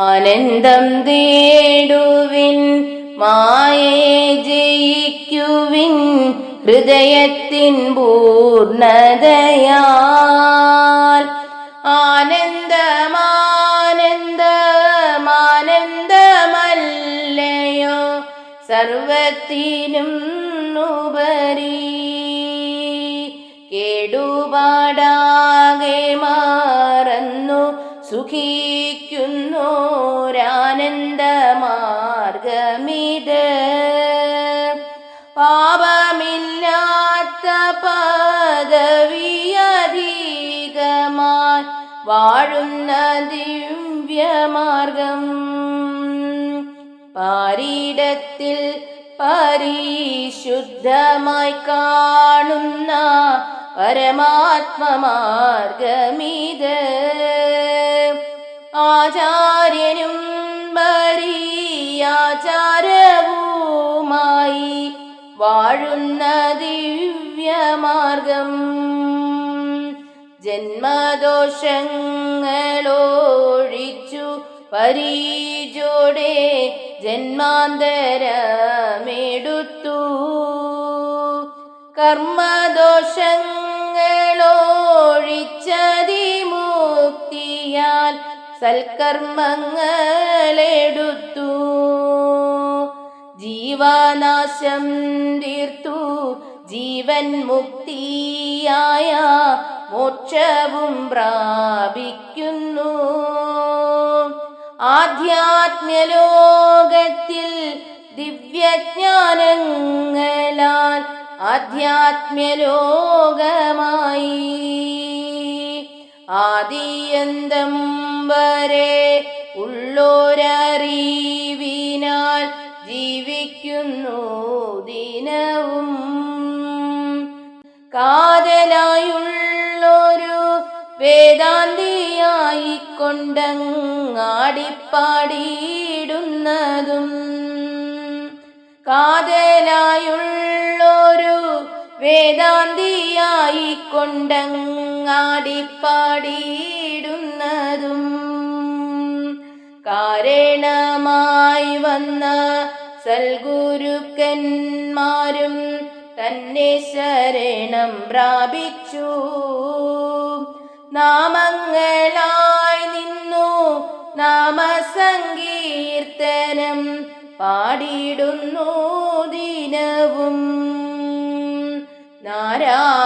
ആനന്ദം തേടുവിൻ മായയെ ജയിക്കുവിൻ ഹൃദയത്തിൻ പൂർണതയാൽ ആനന്ദമാനന്ദമാനന്ദമല്ലയോ സർവത്തിനും ഉപരി. കേടുപാടാകെ മാറന്നു സുഖിക്കുന്നോരാനന്ദമാർഗമിത്. പാപമില്ലാത്ത പദവിയധികമായി വാഴുന്ന ദിവ്യമാർഗം. പാരീടത്തിൽ പരിശുദ്ധമായി കാണുന്ന പരമാത്മമാർഗമിത്. ആചാര്യനും ബലിയാചാരവുമായി വാഴുന്ന ദിവ്യമാർഗം. ജന്മദോഷങ്ങളൊഴിച്ചു പരീജോടെ ജന്മാന്തരമെടുത്തു. കർമ്മദോഷങ്ങളൊഴിച്ചതിമുക്തിയാൽ സൽക്കർമ്മങ്ങളെടുത്തു. ജീവനാശം തീർത്തു. ജീവൻ മുക്തിയായ മോക്ഷവും പ്രാപിക്കുന്നു. ആധ്യാത്മ്യലോകത്തിൽ ദിവ്യജ്ഞാനങ്ങളാൽ ആധ്യാത്മ്യലോകമായി ആദിയന്തം വരെ ഉള്ളോരറിവിനാൽ ജീവിക്കുന്നു ദിനവും. കാതലായുള്ളൊരു വേദാന്തിയായിക്കൊണ്ടങ്ങാടിപ്പാടിയിടുന്നതും കാതലായുള്ളൊരു വേദാന്തിയായി കൊണ്ടങ്ങാടിപ്പാടിയിടുന്നതും കാരണമായി വന്ന സൽഗുരുക്കന്മാരും തന്നെ ശരണം പ്രാപിച്ചു. നാമങ്ങളായി നിന്നു നാമസങ്കീർത്തനം പാടിയിടുന്നു ദിനവും. നാരായണ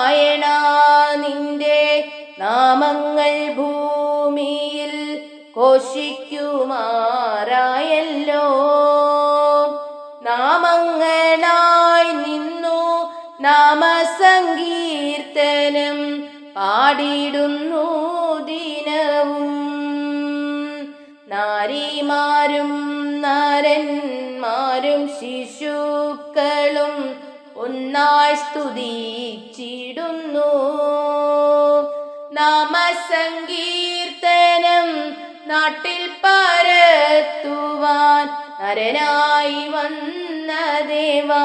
ഘോഷിക്കുമാറായല്ലോ നാമങ്ങളായി നിന്നു നാമസങ്കീർത്തനം പാടിടുന്നു ദിനവും. നാരിമാരും നരന്മാരും ശിശുക്കളും ഒന്നായി സ്തുതിച്ചിടുന്നു. നാമസങ്കീർത്തനം നാട്ടിൽ പരത്തുവാൻ നരനായി വന്ന ദേവാ.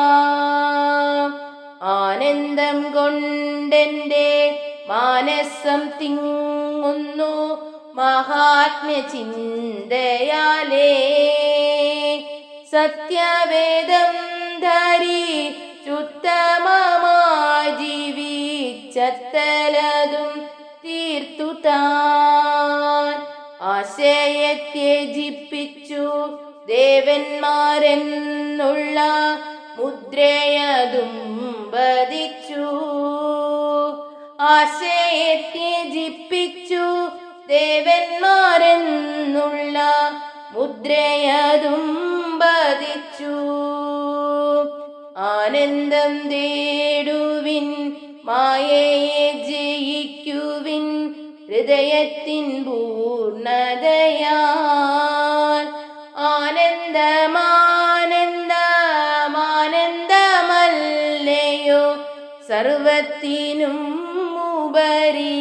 ആനന്ദം കൊണ്ടെന്റെ മാനസം തിങ്ങുന്നു മഹാത്മ്യ ചിന്തയാലേ. സത്യവേദം ധരി ചുത്തമമായി ജീവിച്ചത്തലതും തീർത്തു താൻ. ആശയെ ത്യജിപ്പിച്ചു ദേവന്മാരെന്നുള്ള മുദ്രയതും വധിച്ചു. ആശയെ ത്യജിപ്പിച്ചു ദേവന്മാരെന്നുള്ള മുദ്രയതും വധിച്ചു. ആനന്ദം തേടുവിൻ മായയെ ജയിക്കുവിൻ ഹൃദയത്തിൻ പൂർണതയാൽ സർവത്തിനും ഉപരി